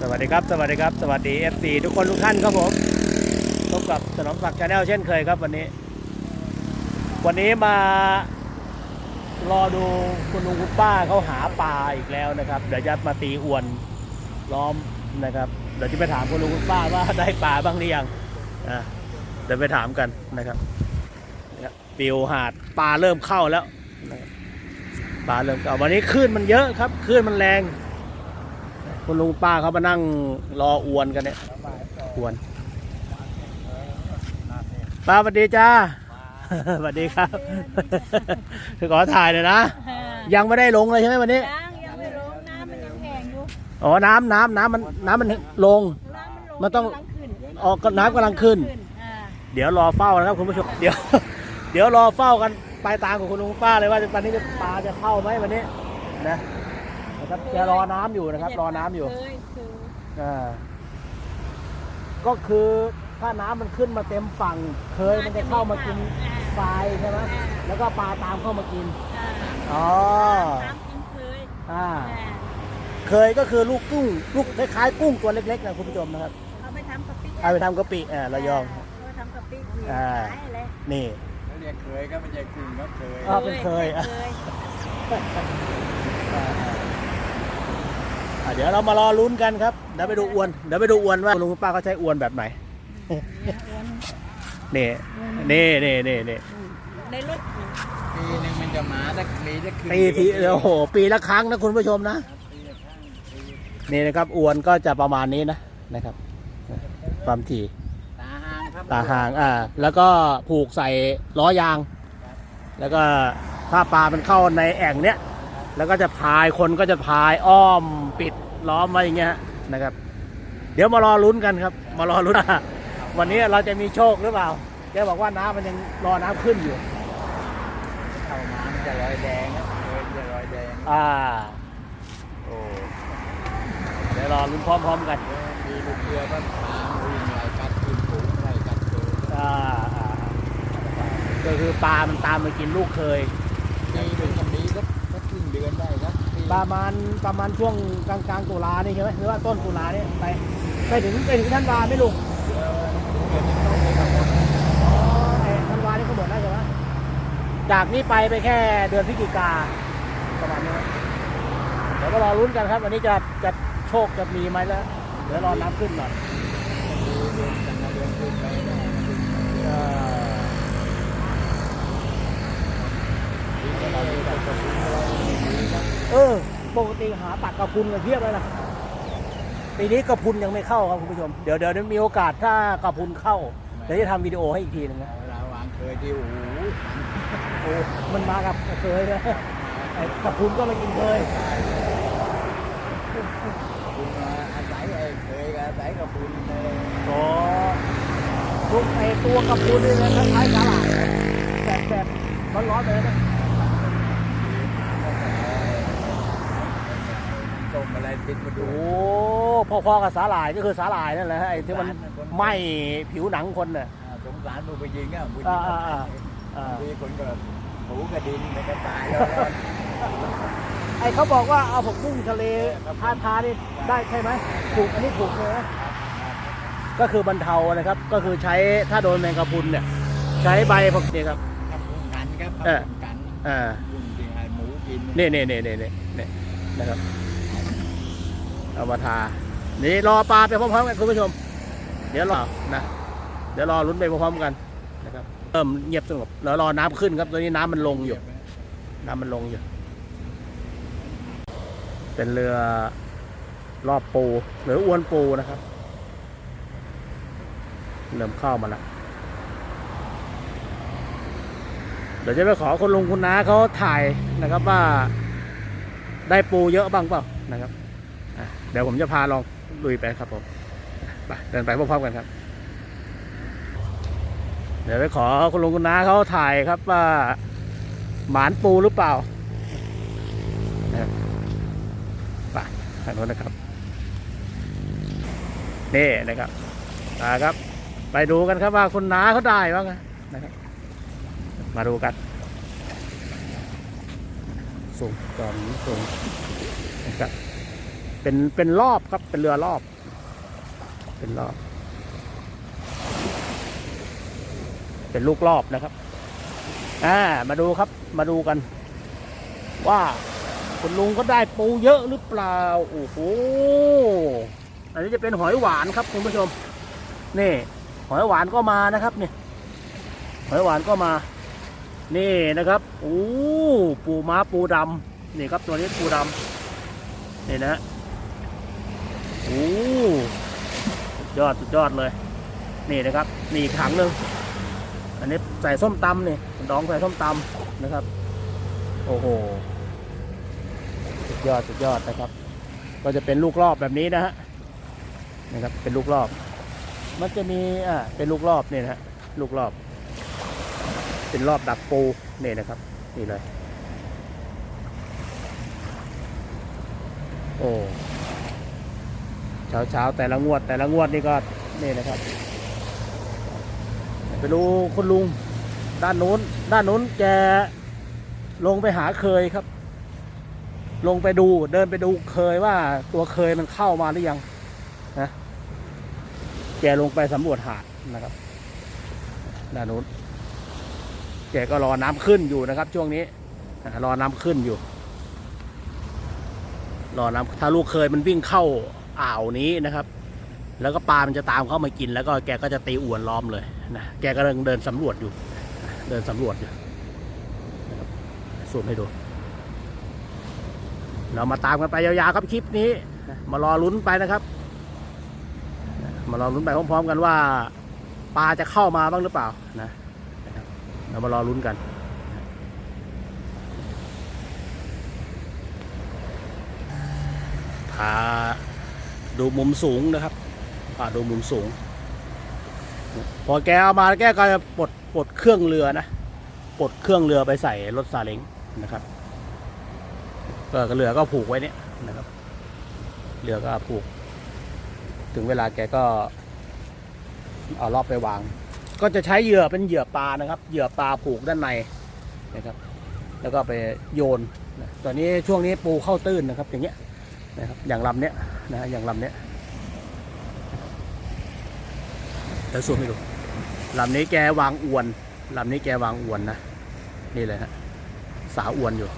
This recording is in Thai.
สวัสดีครับ สวัสดีครับ สวัสดี FC ทุกคนทุกท่านครับผมพบกับสนองศักดิ์ชาแนลเช่นเคยครับวันนี้ วันนี้มารอดูคุณลุงคุณป้าเขาหาปลาอีกแล้วนะครับ เดี๋ยวจะมาตีอวนล้อมนะครับ เดี๋ยวจะไปถามคุณลุงคุณป้าว่าได้ปลาบ้างหรือยังอะเดี๋ยวไปถามกันนะครับปิวหาดปลาเริ่มเข้าแล้วปลาเริ่มเข้าวันนี้คลื่นมันเยอะครับคลื่นมันแรง คุณลุงป้าเขามานั่งรออวนกันเนี่ยอวนป้าสวัสดีจ้าสวัสดีครับคือขอถ่ายหน่อยนะ ยังไม่ได้ลงเลยใช่ไหมวันนี้ยังยังไม่ลงน้ำมันยังแข็งอยู่อ๋อน้ำน้ำน้ำมันน้ำมันลงน้ำมันลงมันต้องกำลัขึ้นออกก็น้ำกำลังขึ้นอ่าเดี๋ยวรอเฝ้านะครับคุณผู้ชมเดี๋ยว เดี๋ยวรอเฝ้ากันปลายตามของคุณลุงป้าเลยว่าวันนี้จะปลาจะเข้าไหมวันนี้นะ นะครับจะรอน้ำอยู่นะครับ รอน้ำอยู่เคยคืออ่าก็คือถ้าน้ำมันขึ้นมาเต็มฝั่ง เคยมันจะเข้ามากินทรายใช่ไหมแล้วก็ปลาตามเข้ามากินอ่าอ๋อน้ำกินเคยอ่าอ่าเคยก็คือลูกกุ้งลูกคล้ายๆกุ้งตัวเล็กๆนะคุณผู้ชมนะครับเอาไปทำกะปิเอาไปทำกะปิอ่าระยอง เอาไปทำกะปิที่อ่า ขายอะไรนี่เขาเรียกเคยก็ไม่ใช่กรุงครับเคย อ่าเป็นเคยอะเคยอ่าอ่า เดี๋ยวเรามารอลุ้นกันครับ เดี๋ยวไปดูอวน เดี๋ยวไปดูอวนว่าคุณลุงคุณป้าเขาใช้อวนแบบไหน นี่นี่นี่นี่นี่ในรถปีหนึ่งมันจะมาสักปีสักครึ่งปีทีโอ้โห ปีละครั้งนะคุณผู้ชมนะปีละครั้งปีนี่นะครับอวนก็จะประมาณนี้นะนะครับ ความถี่ตาห่างครับตาหางอ่า แล้วก็ผูกใส่ล้อยาง แล้วก็ถ้าปลามันเข้าในแอ่งเนี้ย แล้วก็จะพายคนก็จะพายอ้อมปิด ล้อมไว้อย่างเงี้ยนะครับ เดี๋ยวมารอลุ้นกันครับ มารอลุ้นว่าวันนี้เราจะมีโชคหรือเปล่า แกบอกว่าน้ำมันยังรอน้ำขึ้นอยู่เข้ามามันจะรอยแดงครับเคยจะรอยแดงอ่าโอ้เดี๋ยวรอลุ้นพร้อม ๆ กันมีลูกเรือก็ตามวิ่งไล่กัดกินฝูงไล่กัดเจออ่าอ่าก็คือปลามันตามมากินลูกเคยปีหนึ่งก็มีสักสักครึ่งเดือนได้ครับ ประมาณประมาณช่วงกลางกลางตุลานี่ใช่ไหมหรือว่าต้นตุลาเนี่ยไปไปถึงไปถึงธันวาไม่ลุงท่านวานี่ก็หมดแล้วใช่ไหมจากนี้ไปไปแค่เดือนพฤศจิกาประมาณนี้เดี๋ยวก็รอลุ้นกันครับวันนี้จะจะโชคจะมีไหมแล้วเดี๋ยวรอน้ำขึ้นหน่อยเดือน เดือนขึ้นไปได้เอ่อปีก็เราจะกระปุกเราดีครับเออ ปกติหาตักกระพุนกันเทียบเลยนะปีนี้กระพุนยังไม่เข้าครับคุณผู้ชม เดี๋ยวเดี๋ยวมีโอกาสถ้ากระพุนเข้าเดี๋ยวจะทำวิดีโอให้อีกทีหนึงนะเราวางเคยที่โอ้โหโอ้มันมากับเคยนะไอ้กับคุณก็มากินเคยคุณมาอาศัยไอ้เคยกับอาศัยกับคุณเลยโอ้ทุกไอ้ตัวกับคุณนี่นะคล้ายๆสาหร่ายแบบแบบร้อนๆเลยนะ ต้มอะไรติดมาดู โอ้พอๆกับสาหร่ายก็คือสาหร่ายนั่นแหละไอ้ที่มันไหม้ผิวหนังคนน่ะ อ่าสงสารมึงไปยิงอะมึงอ่าอ่าอ่าอ่ามีคนก็หูกระดินมันก็ตายแล้วไอ้เขาบอกว่าเอาผักบุ้งทะเลทาทานี่ได้ใช่ไหมถูกอันนี้ถูกเลยนะก็คือบรรเทานะครับ ก็คือใช้ถ้าโดนแมงกะพรุนเนี่ย ใช้ใบผักเนี่ยครับ ครับผมกันครับเออผมกันอ่ายุ่งจริงไอ้หมูกินนี่นี่นี่นี่นี่นี่นะครับเอามาทานี่รอปลาไปพร้อมๆกันคุณผู้ชม เดี๋ยวรอนะ เดี๋ยวรอลุ้นไปพร้อมๆกันนะครับเริ่มเงียบสงบแล้วรอน้ำขึ้นครับตอนนี้น้ำมันลงอยู่ น้ำมันลงอยู่ เป็นเรือรอบปูหรืออวนปูนะครับ เริ่มเข้ามาแล้วเดี๋ยวจะไปขอคนลุงคุณน้าเขาถ่ายนะครับว่าได้ปูเยอะบ้างเปล่านะครับ เดี๋ยวผมจะพาลองลุยไปครับผมไปเดินไปพร้อมๆกันครับ เดี๋ยวไปขอคุณลุงคุณน้าเขาถ่ายครับว่าหมานปูหรือเปล่าไปทางโน้นนะครับ นี่นะครับมาครับ ไปดูกันครับว่าคุณน้าเขาได้บ้างนะครับ มาดูกันสูงตอนนี้สูงนะครับ เป็นเป็นรอบครับเป็นเรือรอบ เป็นรอบ เป็นลูกรอบนะครับอ่ามาดูครับมาดูกัน ว่าคุณลุงก็ได้ปูเยอะหรือเปล่าโอ้โหอันนี้จะเป็นหอยหวานครับคุณผู้ชม นี่ หอยหวานก็มานะครับนี่หอยหวานก็มา นี่นะครับโอ้ปูม้าปูดำนี่ครับตัวนี้ปูดำนี่นะฮะ โอ้ยอดสุดยอดเลย นี่นะครับนี่อีกถังหนึ่งอันนี้ใส่ส้มตำนี่ดองใส่ส้มตำนะครับ โอ้โหสุดยอดสุดยอดนะครับ ก็จะเป็นลูกรอบแบบนี้นะฮะนะครับเป็นลูกรอบ มันจะมีอ่าเป็นลูกรอบนี่นะฮะลูกรอบ เป็นรอบดักปูนี่นะครับ นี่เลย โอ้ เช้าเช้าๆแต่ละงวด แต่ละงวดนี่ก็นี่นะครับ ไปดูคุณลุงด้านนู้น ด้านนู้นแกลงไปหาเคยครับ ลงไปดูเดินไปดูเคยว่าตัวเคยมันเข้ามาหรือยังนะแกลงไปสำรวจหาดนะครับด้านนู้นแกก็รอน้ำขึ้นอยู่นะครับ ช่วงนี้รอน้ำขึ้นอยู่รอน้ำถ้าลูกเคยมันวิ่งเข้า อ่าวนี้นะครับ แล้วก็ปลามันจะตามเข้ามากิน แล้วก็แกก็จะตีอวนล้อมเลยนะแกกำลังเดินสำรวจอยู่ เดินสำรวจอยู่นะครับสูมให้ดู เรามาตามกันไปยาวๆครับคลิปนี้ มารอลุ้นไปนะครับ มารอลุ้นไปพร้อมๆกันว่าปลาจะเข้ามาบ้างหรือเปล่านะเรามารอลุ้นกันพา ดูมุมสูงนะครับพาดูมุมสูง พอแกเอามาแกก็จะปลดปลดเครื่องเรือนะปลดเครื่องเรือไปใส่รถซาเล้งนะครับก็เรือก็ผูกไว้เนี่ยนะครับเรือก็ผูก ถึงเวลาแกก็เอารอบไปวาง ก็จะใช้เหยื่อเป็นเหยื่อปลานะครับ เหยื่อปลาผูกด้านในนะครับ แล้วก็ไปโยน ตอนนี้ช่วงนี้ปูเข้าตื้นนะครับ อย่างเงี้ย นะครับอย่างลำเนี้ยนะอย่างลำเนี้ยแล้วซูมให้ดูลำนี้แกวางอวนลำนี้แกวางอวนนะนี่เลยฮะสาวอวนอยู่